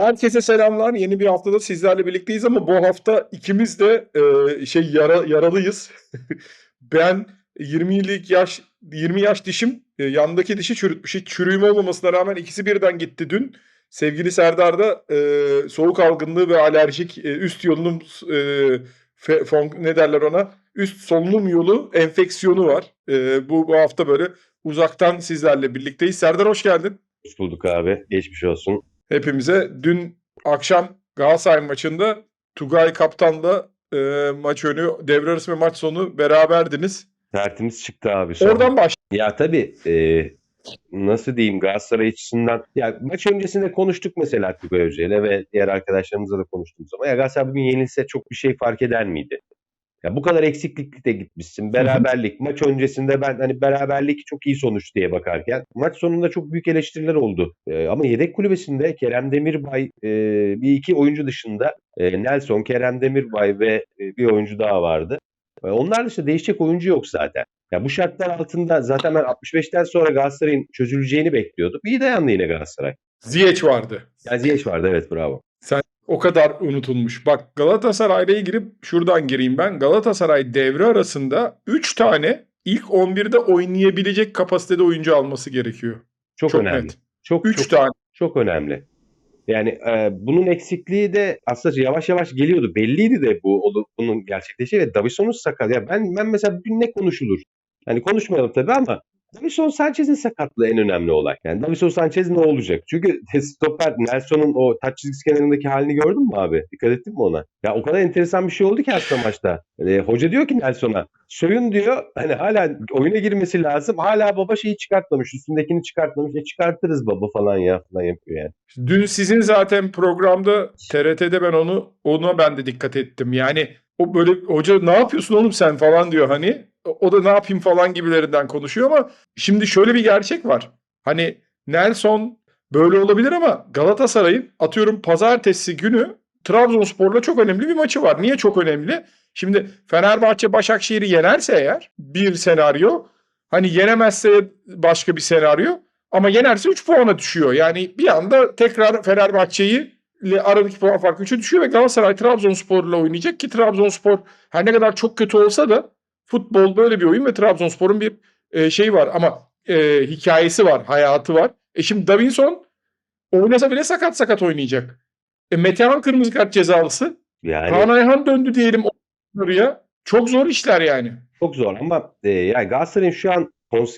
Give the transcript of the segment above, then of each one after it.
Herkese selamlar. Yeni bir haftada sizlerle birlikteyiz ama bu hafta ikimiz de e, şey yara, yaralıyız. ben 20'lik yaş 20 yaş dişim e, yandaki dişi çürütmüş. Hiç çürüğüm olmamasına rağmen ikisi birden gitti dün. Sevgili Serdar da e, soğuk algınlığı ve alerjik e, üst yolunum e, fe- fon- ne derler ona? Üst solunum yolu enfeksiyonu var. E, bu, bu hafta böyle uzaktan sizlerle birlikteyiz. Serdar hoş geldin. Hoş bulduk abi. Geçmiş olsun. Hepimize. Dün akşam Galatasaray maçında Tugay Kaptan'la e, maç önü, devre arası ve maç sonu beraberdiniz. Tertemiz çıktı abi. sonra. Oradan baş. Ya tabii e, nasıl diyeyim Galatasaray açısından. Ya maç öncesinde konuştuk mesela Tugay Hoca ile ve diğer arkadaşlarımızla da konuştuğumuz zaman. Ya Galatasaray bugün yenilse çok bir şey fark eder miydi? Ya bu kadar eksiklikte gitmişsin. Beraberlik. Maç öncesinde ben hani beraberlik çok iyi sonuç diye bakarken maç sonunda çok büyük eleştiriler oldu. E, ama yedek kulübesinde Kerem Demirbay e, bir iki oyuncu dışında e, Nelson, Kerem Demirbay ve e, bir oyuncu daha vardı. E, Onlar dışında değişecek oyuncu yok zaten. Ya bu şartlar altında zaten ben 65'ten sonra Galatasaray'ın çözüleceğini bekliyordum. İyi dayandı yine Galatasaray. Ziyech vardı. Ya Ziyech vardı evet bravo. O kadar unutulmuş. Bak Galatasaray'la girip şuradan gireyim ben. Galatasaray devre arasında 3 tane ilk 11'de oynayabilecek kapasitede oyuncu alması gerekiyor. Çok, Çok önemli. net. Çok 3 çok, tane. çok önemli. Yani e, bunun eksikliği de aslında yavaş yavaş geliyordu. Belliydi de bu bunun gerçekleşeceği ve Davidson'un sakat. Ya ben ben mesela bugün ne konuşulur? Hani konuşmayalım tabii ama Davison Sanchez'in sakatlığı en önemli olay. Yani Davison Sanchez ne olacak? Çünkü stoper Nelson'un o taç çizgisi kenarındaki halini gördün mü abi? Dikkat ettin mi ona? Ya o kadar enteresan bir şey oldu ki aslında maçta. E, hoca diyor ki Nelson'a soyun diyor. Hani hala oyuna girmesi lazım. Hala baba şeyi çıkartmamış. Üstündekini çıkartmamış. E çıkartırız baba falan ya falan yapıyor yani. Dün sizin zaten programda TRT'de ben onu ona ben de dikkat ettim. Yani o böyle hoca ne yapıyorsun oğlum sen falan diyor hani. O da ne yapayım falan gibilerinden konuşuyor ama şimdi şöyle bir gerçek var. Hani Nelson böyle olabilir ama Galatasaray'ın atıyorum pazartesi günü Trabzonspor'la çok önemli bir maçı var. Niye çok önemli? Şimdi Fenerbahçe Başakşehir'i yenerse eğer bir senaryo hani yenemezse başka bir senaryo ama yenerse 3 puana düşüyor. Yani bir anda tekrar Fenerbahçe'yi ile aradaki puan farkı 3'e düşüyor ve Galatasaray Trabzonspor'la oynayacak ki Trabzonspor her ne kadar çok kötü olsa da futbol böyle bir oyun ve Trabzonspor'un bir e, şeyi var ama e, hikayesi var, hayatı var. E şimdi Davinson oynasa bile sakat sakat oynayacak. E Metehan kırmızı kart cezalısı. Yani Kaan Ayhan döndü diyelim oraya. Çok zor işler yani. Çok zor ama e, yani Galatasaray'ın şu an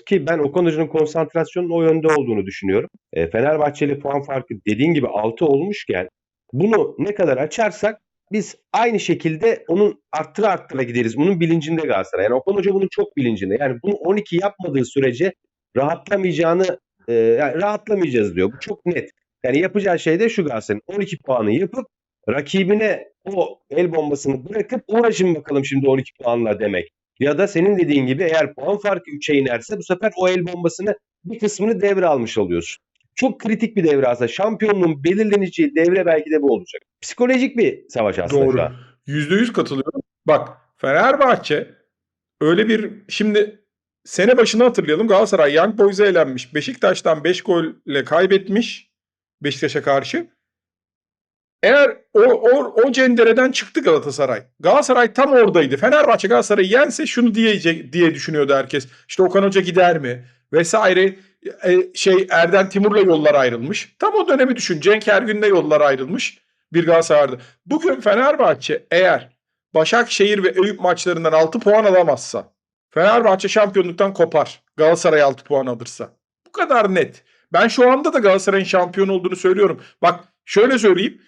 ki ben Okan Hoca'nın konsantrasyonun o yönde olduğunu düşünüyorum. E, Fenerbahçeli puan farkı dediğin gibi 6 olmuşken bunu ne kadar açarsak biz aynı şekilde onun arttıra arttıra gideriz. Bunun bilincinde Galatasaray. Yani Okan Hoca bunun çok bilincinde. Yani bunu 12 yapmadığı sürece rahatlamayacağını e, yani rahatlamayacağız diyor. Bu çok net. Yani yapacağı şey de şu Galatasaray'ın 12 puanı yapıp rakibine o el bombasını bırakıp uğraşın bakalım şimdi 12 puanla demek. Ya da senin dediğin gibi eğer puan farkı 3'e inerse bu sefer o el bombasını bir kısmını devre almış oluyorsun. Çok kritik bir devre aslında. Şampiyonluğun belirleneceği devre belki de bu olacak. Psikolojik bir savaş aslında Doğru. şu an. Yüzde yüz katılıyorum. Bak Fenerbahçe öyle bir şimdi sene başını hatırlayalım. Galatasaray Young Boys'a elenmiş. Beşiktaş'tan 5 golle kaybetmiş Beşiktaş'a karşı. Eğer o, o, o cendereden çıktı Galatasaray. Galatasaray tam oradaydı. Fenerbahçe Galatasaray'ı yense şunu diyecek diye düşünüyordu herkes. İşte Okan Hoca gider mi? Vesaire. E, şey Erden Timur'la yollar ayrılmış. Tam o dönemi düşün. Cenk Ergün'le yollar ayrılmış. Bir Galatasaray'da. Bugün Fenerbahçe eğer Başakşehir ve Eyüp maçlarından 6 puan alamazsa Fenerbahçe şampiyonluktan kopar. Galatasaray 6 puan alırsa. Bu kadar net. Ben şu anda da Galatasaray'ın şampiyon olduğunu söylüyorum. Bak şöyle söyleyeyim.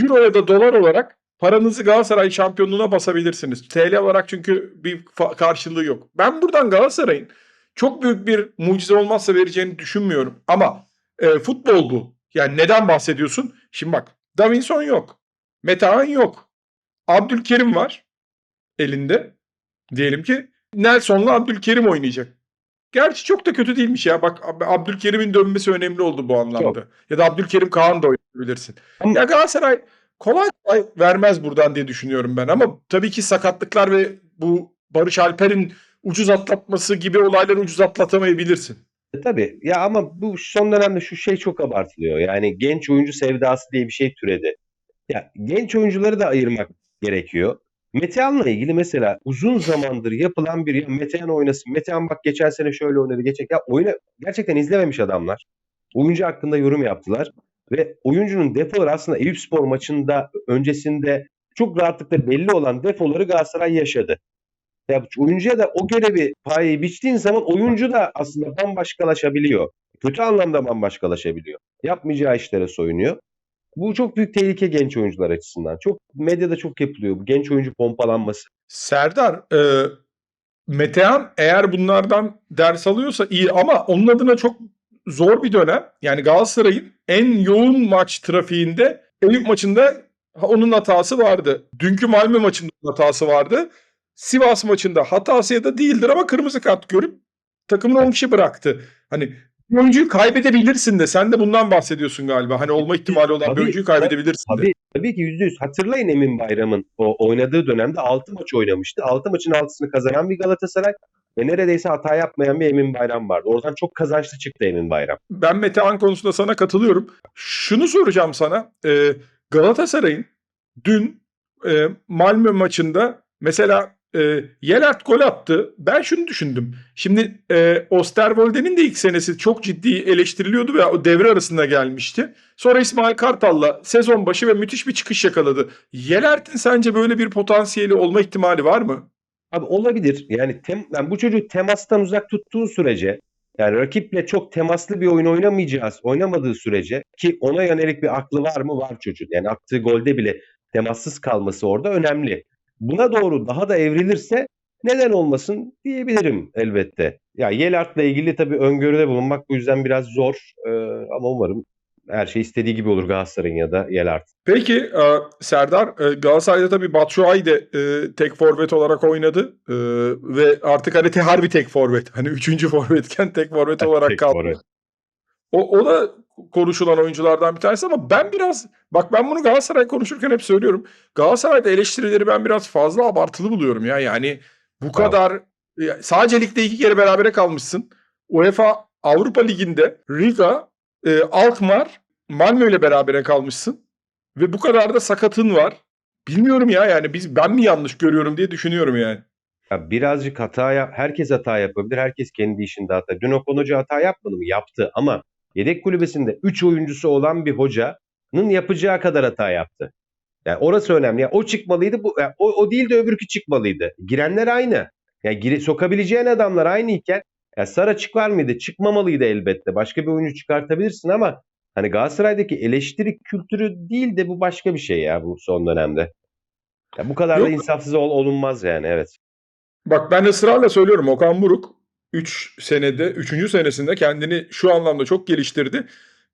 Euro ya da dolar olarak paranızı Galatasaray şampiyonluğuna basabilirsiniz. TL olarak çünkü bir karşılığı yok. Ben buradan Galatasaray'ın çok büyük bir mucize olmazsa vereceğini düşünmüyorum. Ama e, futbol bu. Yani neden bahsediyorsun? Şimdi bak Davinson yok. Metehan yok. Abdülkerim var elinde. Diyelim ki Nelson'la Abdülkerim oynayacak. Gerçi çok da kötü değilmiş ya. Bak Ab- Abdülkerim'in dönmesi önemli oldu bu anlamda. Ya da Abdülkerim Kaan da oynayabilirsin. Ama- Ya Galatasaray kolay kolay vermez buradan diye düşünüyorum ben. Ama tabii ki sakatlıklar ve bu Barış Alper'in ucuz atlatması gibi olayları ucuz atlatamayabilirsin. E, tabii ya ama bu son dönemde şu şey çok abartılıyor. Yani genç oyuncu sevdası diye bir şey türedi. Ya genç oyuncuları da ayırmak gerekiyor. Metehan'la ilgili mesela uzun zamandır yapılan bir ya Metehan oynasın. Metehan bak geçen sene şöyle oynadı. Geçen ya oyunu gerçekten izlememiş adamlar. Oyuncu hakkında yorum yaptılar ve oyuncunun defoları aslında Eyüpspor maçında öncesinde çok rahatlıkla belli olan defoları Galatasaray yaşadı. Ya oyuncuya da o görevi payı biçtiğin zaman oyuncu da aslında bambaşkalaşabiliyor. Kötü anlamda bambaşkalaşabiliyor. Yapmayacağı işlere soyunuyor. Bu çok büyük tehlike genç oyuncular açısından. Çok medyada çok yapılıyor bu genç oyuncu pompalanması. Serdar, e, Metehan eğer bunlardan ders alıyorsa iyi ama onun adına çok zor bir dönem. Yani Galatasaray'ın en yoğun maç trafiğinde Eyüp maçında onun hatası vardı. Dünkü Malmö maçında hatası vardı. Sivas maçında hatası ya da değildir ama kırmızı kart görüp takımın 10 kişi bıraktı. Hani bir oyuncuyu kaybedebilirsin de sen de bundan bahsediyorsun galiba. Hani olma ihtimali olan bir Tabii, oyuncuyu kaybedebilirsin de. Tabii, tabii ki yüzde yüz. Hatırlayın Emin Bayram'ın o oynadığı dönemde 6 maç oynamıştı. 6 maçın 6'sını kazanan bir Galatasaray ve neredeyse hata yapmayan bir Emin Bayram vardı. Oradan çok kazançlı çıktı Emin Bayram. Ben Metehan konusunda sana katılıyorum. Şunu soracağım sana. Ee, Galatasaray'ın dün e, Malmö maçında mesela e, Yelert gol attı. Ben şunu düşündüm. Şimdi e, Osterwolde'nin de ilk senesi çok ciddi eleştiriliyordu ve o devre arasında gelmişti. Sonra İsmail Kartal'la sezon başı ve müthiş bir çıkış yakaladı. Yelert'in sence böyle bir potansiyeli olma ihtimali var mı? Abi olabilir. Yani, tem, yani bu çocuğu temastan uzak tuttuğun sürece yani rakiple çok temaslı bir oyun oynamayacağız. Oynamadığı sürece ki ona yönelik bir aklı var mı? Var çocuğun. Yani attığı golde bile temassız kalması orada önemli. Buna doğru daha da evrilirse neden olmasın diyebilirim elbette. Ya Yelart'la ilgili tabii öngörüde bulunmak bu yüzden biraz zor. Ee, ama umarım her şey istediği gibi olur Galatasaray'ın ya da Yelart. Peki e, Serdar e, Galatasaray'da tabii Batshuayi de e, tek forvet olarak oynadı E, ve artık hani te- harbi tek forvet. Hani üçüncü forvetken tek forvet olarak Tek kaldı. forvet. O, o da konuşulan oyunculardan bir tanesi ama ben biraz bak ben bunu Galatasaray konuşurken hep söylüyorum. Galatasaray'da eleştirileri ben biraz fazla abartılı buluyorum ya. Yani bu kadar sadece ligde iki kere berabere kalmışsın. UEFA Avrupa Ligi'nde Riga, e, Alkmaar, Malmö ile berabere kalmışsın ve bu kadar da sakatın var. Bilmiyorum ya yani biz ben mi yanlış görüyorum diye düşünüyorum yani. Ya birazcık hata yap. Herkes hata yapabilir. Herkes kendi işinde hata. Dün Okan Hoca hata yapmadı mı? Yaptı ama yedek kulübesinde 3 oyuncusu olan bir hocanın yapacağı kadar hata yaptı. Yani orası önemli. Yani o çıkmalıydı. Bu, yani o, o değil de öbürkü çıkmalıydı. Girenler aynı. Yani gire, sokabileceğin adamlar aynıyken yani Sara çıkar mıydı? Çıkmamalıydı elbette. Başka bir oyuncu çıkartabilirsin ama hani Galatasaray'daki eleştiri kültürü değil de bu başka bir şey ya bu son dönemde. Ya bu kadar da Yok. insafsız ol, olunmaz yani evet. Bak ben ısrarla söylüyorum Okan Buruk 3 senede 3. senesinde kendini şu anlamda çok geliştirdi.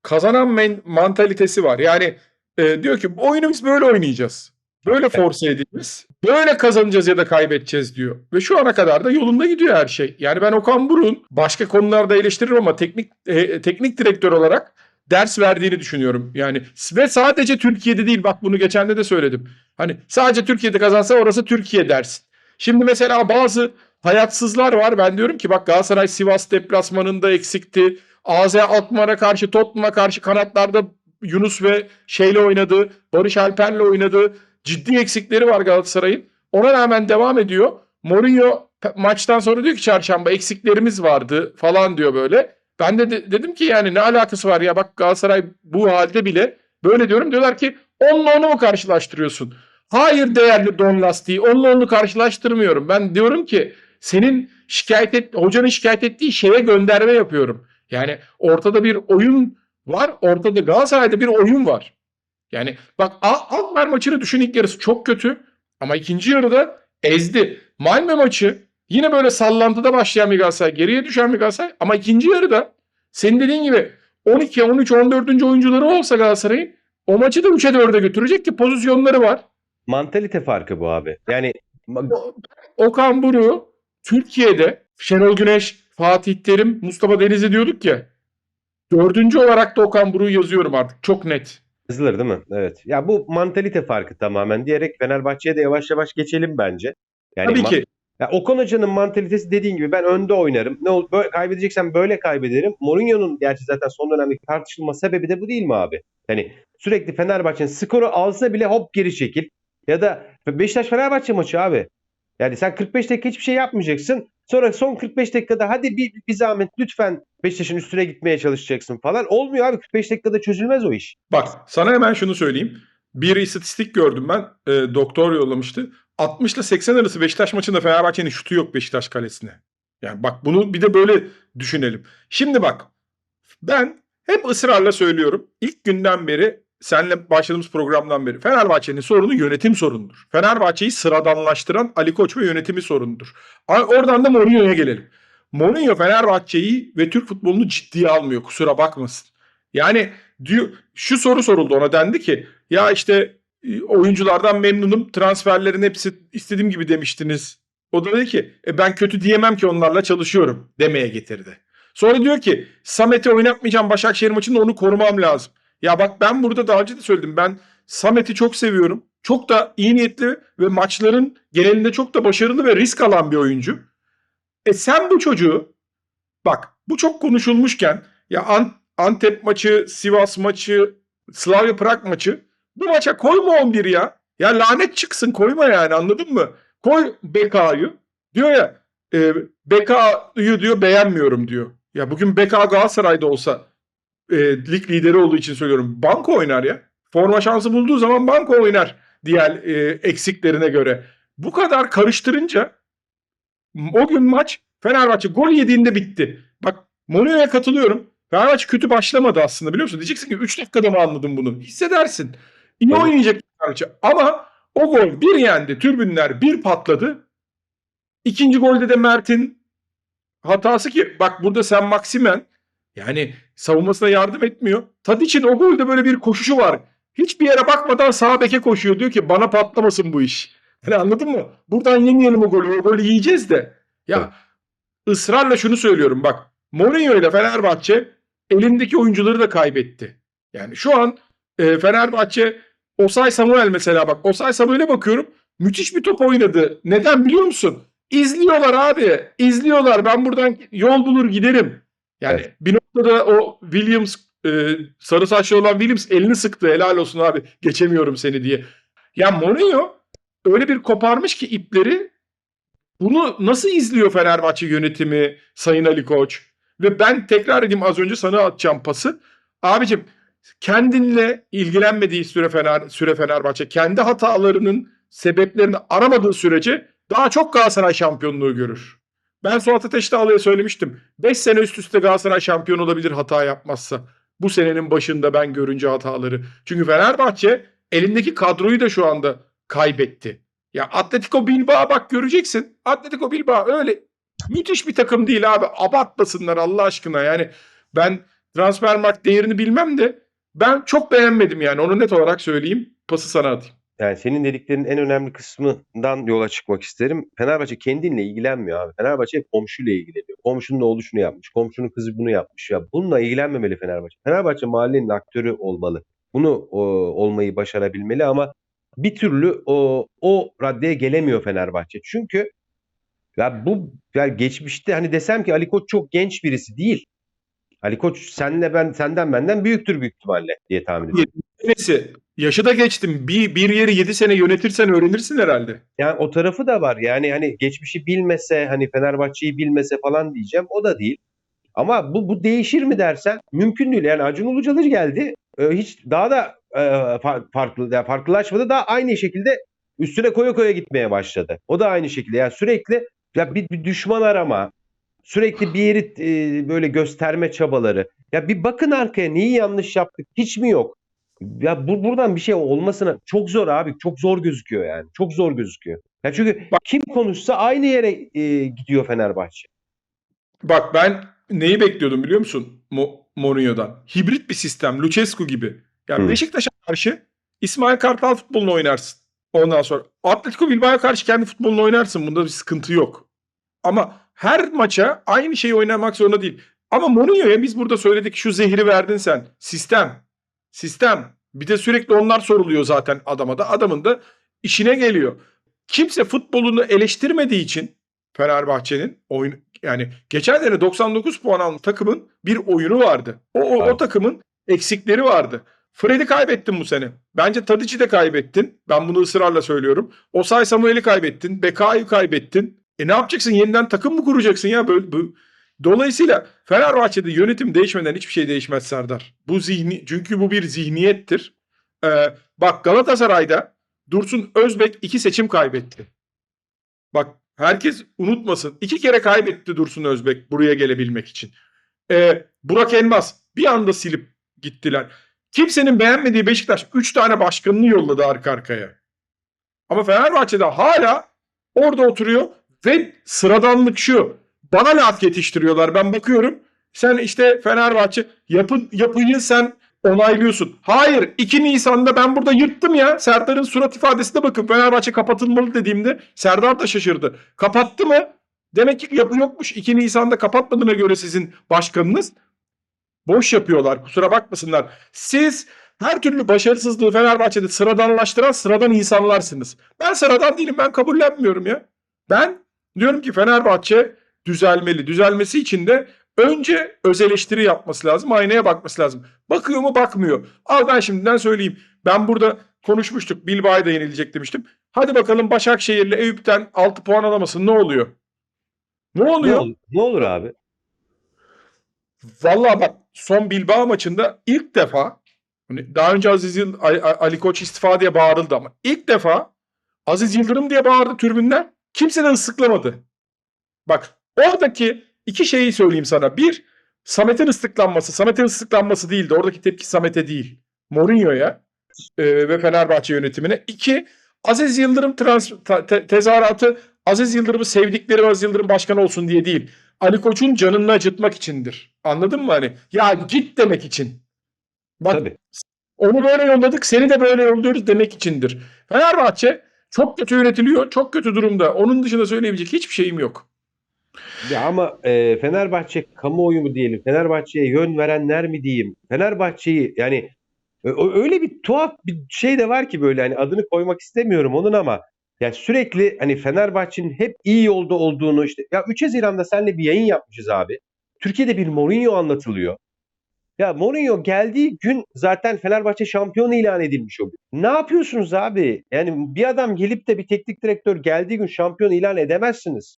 Kazanan men- mantalitesi var. Yani e, diyor ki bu oyunu biz böyle oynayacağız. Böyle force edeceğiz. Böyle kazanacağız ya da kaybedeceğiz diyor. Ve şu ana kadar da yolunda gidiyor her şey. Yani ben Okan Buruk'un başka konularda eleştiririm ama teknik e, teknik direktör olarak ders verdiğini düşünüyorum. Yani ve sadece Türkiye'de değil bak bunu geçen de de söyledim. Hani sadece Türkiye'de kazansa orası Türkiye dersin. Şimdi mesela bazı hayatsızlar var. Ben diyorum ki bak Galatasaray Sivas deplasmanında eksikti. AZ Alkmaar'a karşı Tottenham'a karşı kanatlarda Yunus ve şeyle oynadı. Barış Alper'le oynadı. Ciddi eksikleri var Galatasaray'ın. Ona rağmen devam ediyor. Mourinho maçtan sonra diyor ki çarşamba eksiklerimiz vardı falan diyor böyle. Ben de, de- dedim ki yani ne alakası var ya bak Galatasaray bu halde bile böyle diyorum. Diyorlar ki onunla onu mu karşılaştırıyorsun? Hayır değerli Don Lastiği. Onunla onu karşılaştırmıyorum. Ben diyorum ki senin şikayet et, hocanın şikayet ettiği şeye gönderme yapıyorum. Yani ortada bir oyun var. Ortada Galatasaray'da bir oyun var. Yani bak Alkmaar maçını düşün ilk yarısı çok kötü. Ama ikinci yarıda ezdi. Malmö maçı yine böyle sallantıda başlayan bir Galatasaray. Geriye düşen bir Galatasaray. Ama ikinci yarıda senin dediğin gibi 12, 13, 14. oyuncuları olsa Galatasaray'ın o maçı da 3'e 4'e götürecek ki pozisyonları var. Mantalite farkı bu abi. Yani Okan Buruk Türkiye'de Şenol Güneş, Fatih Terim, Mustafa Denizli diyorduk ya. Dördüncü olarak da Okan Buruk'u yazıyorum artık. Çok net. yazılır değil mi? Evet. Ya bu mantalite farkı tamamen diyerek Fenerbahçe'ye de yavaş yavaş geçelim bence. Yani Tabii ki. Ya Okan Hoca'nın mantalitesi dediğin gibi ben önde oynarım. Ne ol böyle kaybedeceksem böyle kaybederim. Mourinho'nun gerçi zaten son dönemdeki tartışılma sebebi de bu değil mi abi? Hani sürekli Fenerbahçe'nin skoru alsa bile hop geri çekil. Ya da Beşiktaş Fenerbahçe maçı abi. Yani sen 45 dakika hiçbir şey yapmayacaksın. Sonra son 45 dakikada hadi bir, bir zahmet lütfen Beşiktaş'ın üstüne gitmeye çalışacaksın falan. Olmuyor abi 45 dakikada çözülmez o iş. Bak sana hemen şunu söyleyeyim. Bir istatistik gördüm ben. E, doktor yollamıştı. 60 ile 80 arası Beşiktaş maçında Fenerbahçe'nin şutu yok Beşiktaş kalesine. Yani bak bunu bir de böyle düşünelim. Şimdi bak ben hep ısrarla söylüyorum. İlk günden beri senle başladığımız programdan beri Fenerbahçe'nin sorunu yönetim sorunudur. Fenerbahçe'yi sıradanlaştıran Ali Koç ve yönetimi sorunudur. Oradan da Mourinho'ya gelelim. Mourinho Fenerbahçe'yi ve Türk futbolunu ciddiye almıyor kusura bakmasın. Yani diyor şu soru soruldu ona dendi ki ya işte e, oyunculardan memnunum transferlerin hepsi istediğim gibi demiştiniz. O da dedi ki e, ben kötü diyemem ki onlarla çalışıyorum demeye getirdi. Sonra diyor ki Samet'i oynatmayacağım Başakşehir maçında onu korumam lazım. Ya bak ben burada daha önce de söyledim ben Samet'i çok seviyorum. Çok da iyi niyetli ve maçların genelinde çok da başarılı ve risk alan bir oyuncu. E sen bu çocuğu bak bu çok konuşulmuşken ya Ant- Antep maçı, Sivas maçı, Slavia Prag maçı bu maça koyma 11 ya. Ya lanet çıksın koyma yani anladın mı? Koy BK'yı. Diyor ya e, BK'yı diyor beğenmiyorum diyor. Ya bugün BK Galatasaray'da olsa e, lig lideri olduğu için söylüyorum. Banko oynar ya. Forma şansı bulduğu zaman banko oynar diğer e, eksiklerine göre. Bu kadar karıştırınca o gün maç Fenerbahçe gol yediğinde bitti. Bak Mourinho'ya katılıyorum. Fenerbahçe kötü başlamadı aslında biliyor musun? Diyeceksin ki 3 dakikada mı anladın bunu? Hissedersin. İyi Evet. oynayacak Fenerbahçe. Ama o gol bir yendi. Tribünler bir patladı. İkinci golde de Mert'in hatası ki bak burada sen Maksimen yani savunmasına yardım etmiyor. Tadic'in o golde böyle bir koşuşu var. Hiçbir yere bakmadan sağ beke koşuyor. Diyor ki bana patlamasın bu iş. Hani anladın mı? Buradan yemeyelim o golü. O golü yiyeceğiz de. Ya ısrarla şunu söylüyorum bak. Mourinho ile Fenerbahçe elindeki oyuncuları da kaybetti. Yani şu an e, Fenerbahçe Osay Samuel mesela bak. Osay Samuel'e bakıyorum. Müthiş bir top oynadı. Neden biliyor musun? İzliyorlar abi. İzliyorlar. Ben buradan yol bulur giderim. Yani Evet. bir noktada o Williams e, sarı saçlı olan Williams elini sıktı. Helal olsun abi. Geçemiyorum seni diye. Ya Mourinho öyle bir koparmış ki ipleri bunu nasıl izliyor Fenerbahçe yönetimi, Sayın Ali Koç? Ve ben tekrar edeyim az önce sana atacağım pası. Abicim kendinle ilgilenmediği süre, Fener, süre Fenerbahçe kendi hatalarının sebeplerini aramadığı sürece daha çok Galatasaray şampiyonluğu görür. Ben Suat Ateş Dağlı'ya söylemiştim. 5 sene üst üste Galatasaray şampiyon olabilir hata yapmazsa. Bu senenin başında ben görünce hataları. Çünkü Fenerbahçe elindeki kadroyu da şu anda kaybetti. Ya Atletico Bilbao bak göreceksin. Atletico Bilbao öyle müthiş bir takım değil abi. Abartmasınlar Allah aşkına. Yani ben Transfermarkt değerini bilmem de ben çok beğenmedim yani. Onu net olarak söyleyeyim. Pası sana atayım. Yani senin dediklerinin en önemli kısmından yola çıkmak isterim. Fenerbahçe kendinle ilgilenmiyor abi. Fenerbahçe hep komşuyla ilgileniyor. Komşunun oğlu şunu yapmış, komşunun kızı bunu yapmış. Ya bununla ilgilenmemeli Fenerbahçe. Fenerbahçe mahallenin aktörü olmalı. Bunu o, olmayı başarabilmeli ama bir türlü o, o raddeye gelemiyor Fenerbahçe. Çünkü ya bu ya geçmişte hani desem ki Ali Koç çok genç birisi değil. Ali Koç senle ben senden benden büyüktür büyük ihtimalle diye tahmin ediyorum. Neyse yaşı da geçtim. Bir, bir yeri 7 sene yönetirsen öğrenirsin herhalde. Yani o tarafı da var. Yani hani geçmişi bilmese, hani Fenerbahçe'yi bilmese falan diyeceğim. O da değil. Ama bu bu değişir mi dersen mümkün değil. Yani Acun Ilıcalı geldi. Ee, hiç daha da e, fa- farklı yani farklılaşmadı. Daha aynı şekilde üstüne koya koya gitmeye başladı. O da aynı şekilde. Yani sürekli ya bir, bir düşman arama, sürekli bir yeri e, böyle gösterme çabaları. Ya bir bakın arkaya neyi yanlış yaptık hiç mi yok? Ya bu buradan bir şey olmasına çok zor abi. Çok zor gözüküyor yani. Çok zor gözüküyor. Ya çünkü Bak- kim konuşsa aynı yere e, gidiyor Fenerbahçe. Bak ben neyi bekliyordum biliyor musun Mo- Mourinho'dan? Hibrit bir sistem. Lucescu gibi. Yani Hı. Beşiktaş'a karşı İsmail Kartal futbolunu oynarsın. Ondan sonra Atletico Bilbao'ya karşı kendi futbolunu oynarsın. Bunda bir sıkıntı yok. Ama her maça aynı şeyi oynamak zorunda değil. Ama Mourinho'ya biz burada söyledik şu zehri verdin sen. Sistem. Sistem. Bir de sürekli onlar soruluyor zaten adama da. Adamın da işine geliyor. Kimse futbolunu eleştirmediği için Fenerbahçe'nin oyun yani geçen sene 99 puan almış takımın bir oyunu vardı. O, o, o takımın eksikleri vardı. Fred'i kaybettin bu sene. Bence Tadic'i de kaybettin. Ben bunu ısrarla söylüyorum. Osay Samuel'i kaybettin. Beka'yı kaybettin. E ne yapacaksın? Yeniden takım mı kuracaksın ya? Böyle, bu- Dolayısıyla Fenerbahçe'de yönetim değişmeden hiçbir şey değişmez Serdar. Bu zihni çünkü bu bir zihniyettir. Ee, bak Galatasaray'da Dursun Özbek iki seçim kaybetti. Bak herkes unutmasın. İki kere kaybetti Dursun Özbek buraya gelebilmek için. Ee, Burak Elmas bir anda silip gittiler. Kimsenin beğenmediği Beşiktaş 3 tane başkanını yolladı arka arkaya. Ama Fenerbahçe'de hala orada oturuyor ve sıradanlık şu. Bana laf yetiştiriyorlar. Ben bakıyorum. Sen işte Fenerbahçe yapı, yapıyı sen onaylıyorsun. Hayır 2 Nisan'da ben burada yırttım ya. Serdar'ın surat ifadesine bakın. Fenerbahçe kapatılmalı dediğimde Serdar da şaşırdı. Kapattı mı? Demek ki yapı yokmuş. 2 Nisan'da kapatmadığına göre sizin başkanınız. Boş yapıyorlar. Kusura bakmasınlar. Siz her türlü başarısızlığı Fenerbahçe'de sıradanlaştıran sıradan insanlarsınız. Ben sıradan değilim. Ben kabullenmiyorum ya. Ben diyorum ki Fenerbahçe düzelmeli. Düzelmesi için de önce öz eleştiri yapması lazım. Aynaya bakması lazım. Bakıyor mu bakmıyor. Al ben şimdiden söyleyeyim. Ben burada konuşmuştuk. Bilbao'ya da yenilecek demiştim. Hadi bakalım Başakşehir'le Eyüp'ten 6 puan alamasın. Ne oluyor? Ne Ne, oluyor? ol- ne olur abi? Vallahi bak son Bilbao maçında ilk defa hani daha önce Aziz Yıl- Ali, Koç istifa diye bağırıldı ama ilk defa Aziz Yıldırım diye bağırdı tribünden. Kimse de ıslıklamadı. Bak oradaki iki şeyi söyleyeyim sana. Bir Samet'in ıslıklanması. Samet'in ıslıklanması değildi. Oradaki tepki Samet'e değil. Mourinho'ya e, ve Fenerbahçe yönetimine. İki Aziz Yıldırım trans te- tezahüratı Aziz Yıldırım'ı sevdikleri Aziz Yıldırım başkan olsun diye değil. Ali Koç'un canını acıtmak içindir. Anladın mı hani? Ya git demek için. Bak Tabii. onu böyle yolladık, seni de böyle yolluyoruz demek içindir. Fenerbahçe çok kötü yönetiliyor, çok kötü durumda. Onun dışında söyleyebilecek hiçbir şeyim yok. Ya ama e, Fenerbahçe kamuoyu mu diyelim, Fenerbahçe'ye yön verenler mi diyeyim, Fenerbahçe'yi yani öyle bir tuhaf bir şey de var ki böyle hani adını koymak istemiyorum onun ama ya sürekli hani Fenerbahçe'nin hep iyi yolda olduğunu işte ya 3 Haziran'da seninle bir yayın yapmışız abi. Türkiye'de bir Mourinho anlatılıyor. Ya Mourinho geldiği gün zaten Fenerbahçe şampiyon ilan edilmiş o gün. Ne yapıyorsunuz abi? Yani bir adam gelip de bir teknik direktör geldiği gün şampiyon ilan edemezsiniz.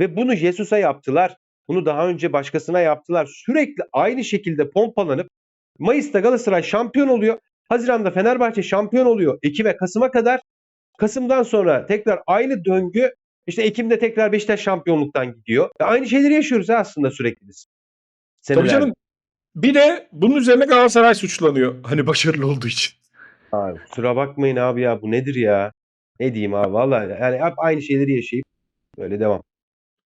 Ve bunu Jesus'a yaptılar. Bunu daha önce başkasına yaptılar. Sürekli aynı şekilde pompalanıp Mayıs'ta Galatasaray şampiyon oluyor. Haziran'da Fenerbahçe şampiyon oluyor. Ekim ve Kasım'a kadar. Kasım'dan sonra tekrar aynı döngü. İşte Ekim'de tekrar Beşiktaş şampiyonluktan gidiyor. Ve aynı şeyleri yaşıyoruz aslında sürekli biz. Tabii Senelerdir. canım. Bir de bunun üzerine Galatasaray suçlanıyor. Hani başarılı olduğu için. Abi, kusura bakmayın abi ya bu nedir ya? Ne diyeyim abi vallahi yani hep aynı şeyleri yaşayıp böyle devam.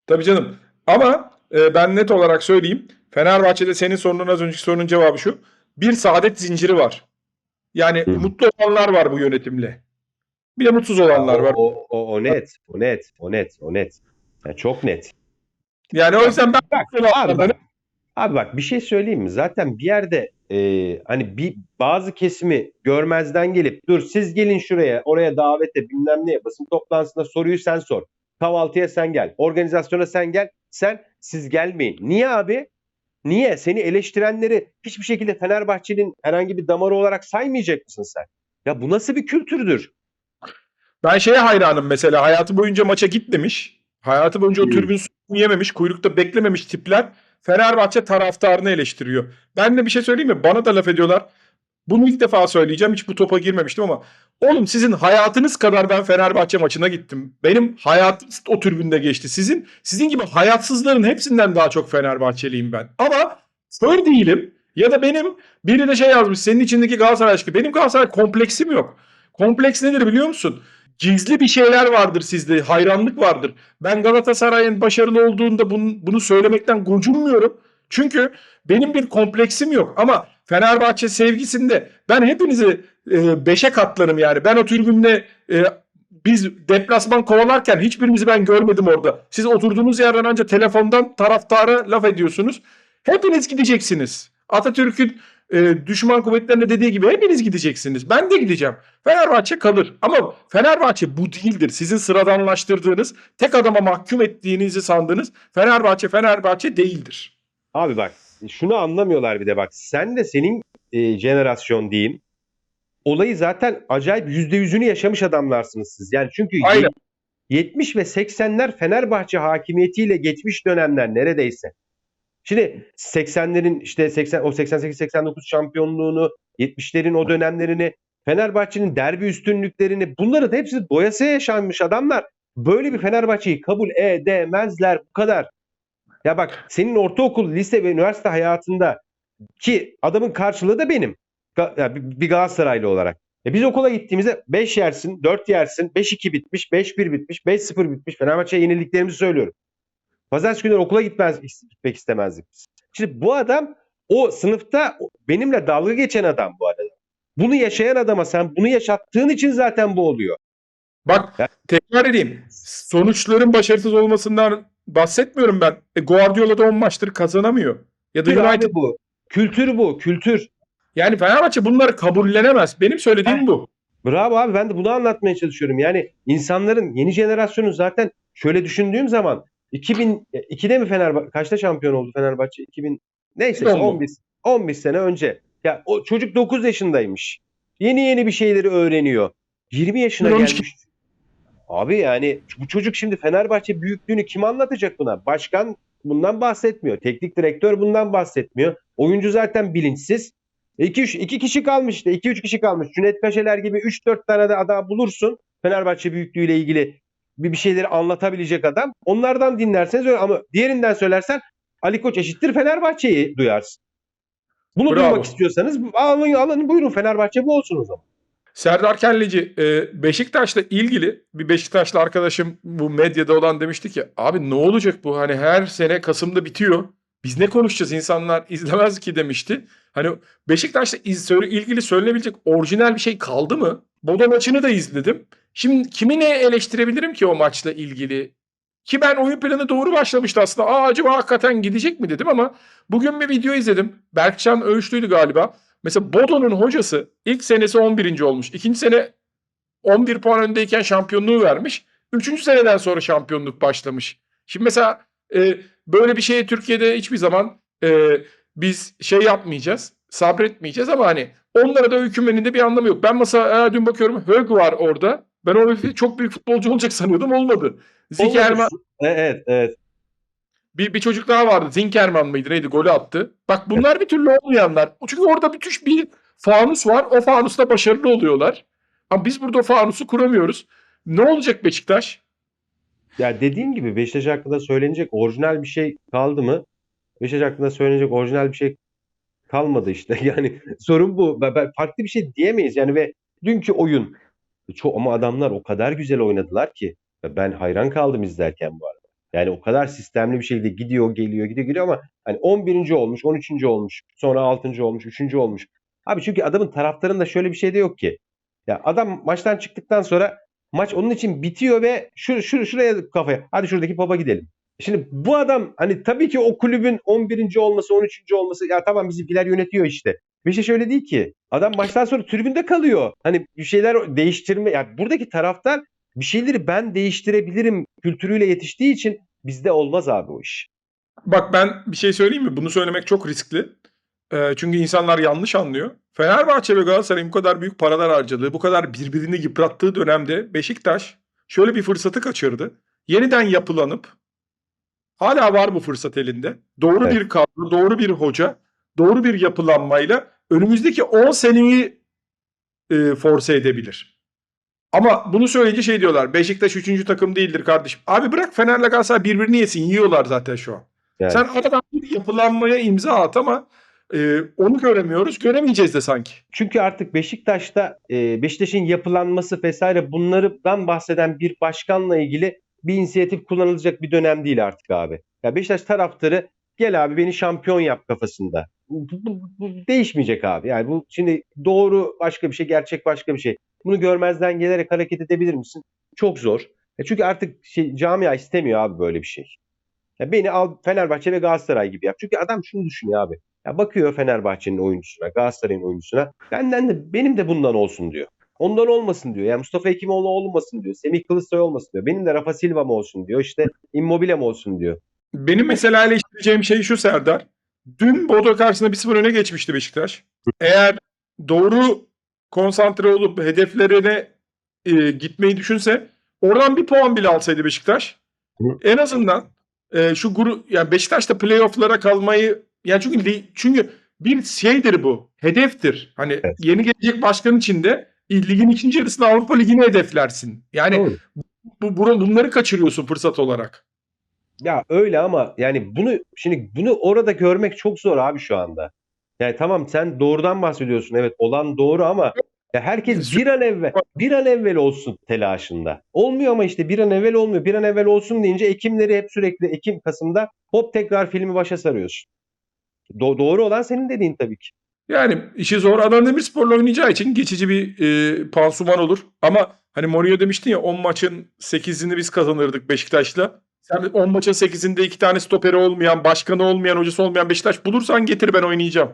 Tabii canım. Ama e, ben net olarak söyleyeyim. Fenerbahçe'de senin sorunun az önceki sorunun cevabı şu. Bir saadet zinciri var. Yani Hı. mutlu olanlar var bu yönetimle. Bir de mutsuz olanlar o, var. o, o, o net, o net, o net, o net. Yani çok net. Yani o yüzden ben Bak, abi bak, abi bak bir şey söyleyeyim mi? Zaten bir yerde e, hani bir bazı kesimi görmezden gelip dur siz gelin şuraya, oraya davete bilmem neye basın toplantısında soruyu sen sor. Kahvaltıya sen gel, organizasyona sen gel. Sen siz gelmeyin. Niye abi? Niye? Seni eleştirenleri hiçbir şekilde Fenerbahçe'nin herhangi bir damarı olarak saymayacak mısın sen? Ya bu nasıl bir kültürdür? Ben şeye hayranım mesela. Hayatı boyunca maça gitmemiş. Hayatı boyunca o Hmm. tribün suyunu yememiş. Kuyrukta beklememiş tipler Fenerbahçe taraftarını eleştiriyor. Ben de bir şey söyleyeyim mi? Bana da laf ediyorlar. Bunu ilk defa söyleyeceğim. Hiç bu topa girmemiştim ama oğlum sizin hayatınız kadar ben Fenerbahçe maçına gittim. Benim hayatım o tribünde geçti. Sizin sizin gibi hayatsızların hepsinden daha çok Fenerbahçeliyim ben. Ama kör değilim. Ya da benim biri de şey yazmış senin içindeki Galatasaray aşkı. Benim Galatasaray kompleksim yok. Kompleks nedir biliyor musun? Gizli bir şeyler vardır sizde. Hayranlık vardır. Ben Galatasaray'ın başarılı olduğunda bunu, bunu söylemekten gocunmuyorum. Çünkü benim bir kompleksim yok. Ama Fenerbahçe sevgisinde ben hepinizi e, beşe katlarım yani. Ben o tribünde e, biz deplasman kovalarken hiçbirinizi ben görmedim orada. Siz oturduğunuz yerden ancak telefondan taraftara laf ediyorsunuz. Hepiniz gideceksiniz. Atatürk'ün e, düşman kuvvetlerine dediği gibi hepiniz gideceksiniz. Ben de gideceğim. Fenerbahçe kalır. Ama Fenerbahçe bu değildir. Sizin sıradanlaştırdığınız, tek adama mahkum ettiğinizi sandığınız Fenerbahçe Fenerbahçe değildir. Abi bak şunu anlamıyorlar bir de bak. Sen de senin e, jenerasyon diyeyim. Olayı zaten acayip yüzde yüzünü yaşamış adamlarsınız siz. Yani çünkü Aynen. 70 ve 80'ler Fenerbahçe hakimiyetiyle geçmiş dönemler neredeyse. Şimdi 80'lerin işte 80 o 88-89 şampiyonluğunu, 70'lerin o dönemlerini, Fenerbahçe'nin derbi üstünlüklerini bunları da hepsi doyasıya yaşanmış adamlar. Böyle bir Fenerbahçe'yi kabul edemezler bu kadar. Ya bak senin ortaokul, lise ve üniversite hayatında ki adamın karşılığı da benim. Ya bir Galatasaraylı olarak. E biz okula gittiğimizde 5 yersin, 4 yersin, 5-2 bitmiş, 5-1 bitmiş, 5-0 bitmiş. Fenerbahçe'ye yenildiklerimizi söylüyorum. Pazartesi günleri okula gitmez, gitmek istemezdik biz. Şimdi bu adam o sınıfta benimle dalga geçen adam bu adam. Bunu yaşayan adama sen bunu yaşattığın için zaten bu oluyor. Bak tekrar edeyim. Sonuçların başarısız olmasından bahsetmiyorum ben. E, Guardiola da 10 maçtır kazanamıyor. Ya da Kültür United. bu. Kültür bu, kültür. Yani Fenerbahçe bunları kabullenemez. Benim söylediğim Heh. bu. Bravo abi ben de bunu anlatmaya çalışıyorum. Yani insanların yeni jenerasyonun zaten şöyle düşündüğüm zaman 2002'de mi Fenerbahçe kaçta şampiyon oldu Fenerbahçe? 2000 neyse işte 2010 mu? 11 11 sene önce. Ya o çocuk 9 yaşındaymış. Yeni yeni bir şeyleri öğreniyor. 20 yaşına 2013 gelmiş. Abi yani bu çocuk şimdi Fenerbahçe büyüklüğünü kim anlatacak buna? Başkan bundan bahsetmiyor. Teknik direktör bundan bahsetmiyor. Oyuncu zaten bilinçsiz. 2 3 2 kişi kalmış işte. 2 3 kişi kalmış. Cüneyt Kaşeler gibi 3 4 tane de adam bulursun. Fenerbahçe büyüklüğüyle ilgili bir bir şeyleri anlatabilecek adam. Onlardan dinlerseniz öyle ama diğerinden söylersen Ali Koç eşittir Fenerbahçe'yi duyarsın. Bunu Bravo. duymak istiyorsanız alın, alın buyurun Fenerbahçe bu olsun o zaman. Serdar Kelleci e, Beşiktaş'la ilgili bir Beşiktaşlı arkadaşım bu medyada olan demişti ki abi ne olacak bu hani her sene Kasım'da bitiyor. Biz ne konuşacağız insanlar izlemez ki demişti. Hani Beşiktaş'la iz- ilgili söylenebilecek orijinal bir şey kaldı mı? Bodo maçını da izledim. Şimdi kimi ne eleştirebilirim ki o maçla ilgili? Ki ben oyun planı doğru başlamıştı aslında. Aa acaba hakikaten gidecek mi dedim ama bugün bir video izledim. Berkcan Öğüşlü'ydü galiba. Mesela Bodo'nun hocası ilk senesi 11. olmuş. İkinci sene 11 puan öndeyken şampiyonluğu vermiş. Üçüncü seneden sonra şampiyonluk başlamış. Şimdi mesela e, böyle bir şeye Türkiye'de hiçbir zaman e, biz şey yapmayacağız. Sabretmeyeceğiz ama hani onlara da hükümlerinin de bir anlamı yok. Ben mesela e, dün bakıyorum Hög var orada. Ben o herifi çok büyük futbolcu olacak sanıyordum olmadı. Zinkerman E, Evet, evet. Bir, bir çocuk daha vardı. Zinkerman mıydı neydi golü attı. Bak bunlar bir türlü olmayanlar. Çünkü orada müthiş bir fanus var. O fanusta başarılı oluyorlar. Ama biz burada o fanusu kuramıyoruz. Ne olacak Beşiktaş? Ya dediğim gibi Beşiktaş hakkında söylenecek orijinal bir şey kaldı mı? Beşiktaş hakkında söylenecek orijinal bir şey kalmadı işte. Yani sorun bu. Farklı bir şey diyemeyiz. Yani ve dünkü oyun çok ama adamlar o kadar güzel oynadılar ki ben hayran kaldım izlerken bu arada. Yani o kadar sistemli bir şekilde gidiyor, geliyor, gidiyor, geliyor ama hani 11. olmuş, 13. olmuş, sonra 6. olmuş, 3. olmuş. Abi çünkü adamın taraftarında şöyle bir şey de yok ki. Ya adam maçtan çıktıktan sonra maç onun için bitiyor ve şu, şu şuraya kafaya. Hadi şuradaki papa gidelim. Şimdi bu adam hani tabii ki o kulübün 11. olması, 13. olması ya tamam bizimkiler yönetiyor işte. Beşiktaş öyle değil ki. Adam maçtan sonra tribünde kalıyor. Hani bir şeyler değiştirme yani buradaki taraftar bir şeyleri ben değiştirebilirim kültürüyle yetiştiği için bizde olmaz abi o iş. Bak ben bir şey söyleyeyim mi? Bunu söylemek çok riskli. Ee, çünkü insanlar yanlış anlıyor. Fenerbahçe ve Galatasaray'ın bu kadar büyük paralar harcadığı, bu kadar birbirini yıprattığı dönemde Beşiktaş şöyle bir fırsatı kaçırdı. Yeniden yapılanıp hala var bu fırsat elinde. Doğru Evet. bir kadro, doğru bir hoca, doğru bir yapılanmayla önümüzdeki 10 seneyi e, force edebilir. Ama bunu söyleyince şey diyorlar. Beşiktaş 3. takım değildir kardeşim. Abi bırak Fener'le Galatasaray birbirini yesin. Yiyorlar zaten şu an. Yani. Sen aradan bir yapılanmaya imza at ama e, onu göremiyoruz. Göremeyeceğiz de sanki. Çünkü artık Beşiktaş'ta e, Beşiktaş'ın yapılanması vesaire bunlardan bahseden bir başkanla ilgili bir inisiyatif kullanılacak bir dönem değil artık abi. Ya Beşiktaş taraftarı gel abi beni şampiyon yap kafasında. Bu, bu- bu değişmeyecek abi. Yani bu şimdi doğru başka bir şey, gerçek başka bir şey. Bunu görmezden gelerek hareket edebilir misin? Çok zor. E çünkü artık şey, camia istemiyor abi böyle bir şey. Ya beni al Fenerbahçe ve Galatasaray gibi yap. Çünkü adam şunu düşünüyor abi. Ya bakıyor Fenerbahçe'nin oyuncusuna, Galatasaray'ın oyuncusuna. Benden de benim de bundan olsun diyor. Ondan olmasın diyor. Yani Mustafa Hekimoğlu olmasın diyor. Semih Kılıçsoy olmasın diyor. Benim de Rafa Silva mı olsun diyor. İşte Immobile mi olsun diyor. Benim mesela eleştireceğim şey şu Serdar. Dün Bodo karşısında 1-0 öne geçmişti Beşiktaş. Eğer doğru konsantre olup hedeflerine e, gitmeyi düşünse oradan bir puan bile alsaydı Beşiktaş Hı. en azından e, şu grup yani Beşiktaş'ta playoff'lara kalmayı yani çünkü çünkü bir şeydir bu. Hedeftir. Hani Evet. yeni gelecek başkan için de ligin ikinci yarısında Avrupa Ligi'ni hedeflersin. Yani Doğru. bu, bu- bunları kaçırıyorsun fırsat olarak. Ya öyle ama yani bunu şimdi bunu orada görmek çok zor abi şu anda. Yani tamam sen doğrudan bahsediyorsun. Evet olan doğru ama ya herkes bir an evvel bir an evvel olsun telaşında. Olmuyor ama işte bir an evvel olmuyor. Bir an evvel olsun deyince Ekimleri hep sürekli Ekim Kasım'da hop tekrar filmi başa sarıyorsun. Do- doğru olan senin dediğin tabii ki. Yani işi zor. Adana Demirspor'la oynayacağı için geçici bir e, pansuman olur. Ama hani Mourinho demiştin ya 10 maçın 8'ini biz kazanırdık Beşiktaş'la. Sen 10 maçın 8'inde iki tane stoperi olmayan, başkanı olmayan, hocası olmayan Beşiktaş bulursan getir ben oynayacağım.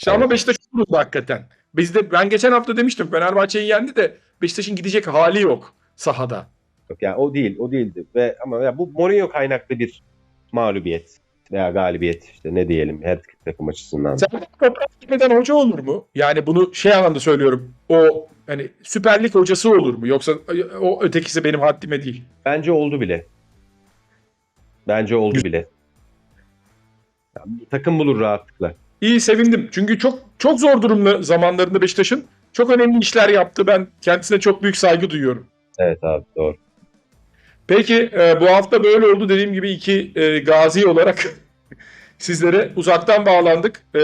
İşte ama Evet. Beşiktaş bulurdu hakikaten. Biz de ben geçen hafta demiştim Fenerbahçe'yi yendi de Beşiktaş'ın gidecek hali yok sahada. Yok yani o değil, o değildi. Ve ama ya bu Mourinho kaynaklı bir mağlubiyet veya galibiyet işte ne diyelim her takım açısından. Sen toprak gitmeden hoca olur mu? Yani bunu şey anlamda söylüyorum. O hani Süper Lig hocası olur mu? Yoksa o ötekisi benim haddime değil. Bence oldu bile. Bence oldu bile. Ya, bir takım bulur rahatlıkla. İyi sevindim. Çünkü çok çok zor durumlu zamanlarında Beşiktaş'ın çok önemli işler yaptı. Ben kendisine çok büyük saygı duyuyorum. Evet abi doğru. Peki e, bu hafta böyle oldu. Dediğim gibi iki e, gazi olarak sizlere uzaktan bağlandık. E,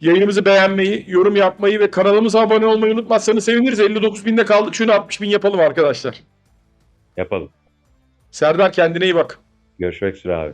yayınımızı beğenmeyi, yorum yapmayı ve kanalımıza abone olmayı unutmazsanız seviniriz. 59 binde kaldık. Şunu 60 bin yapalım arkadaşlar. Yapalım. Serdar kendine iyi bak. Görüşmek üzere abi.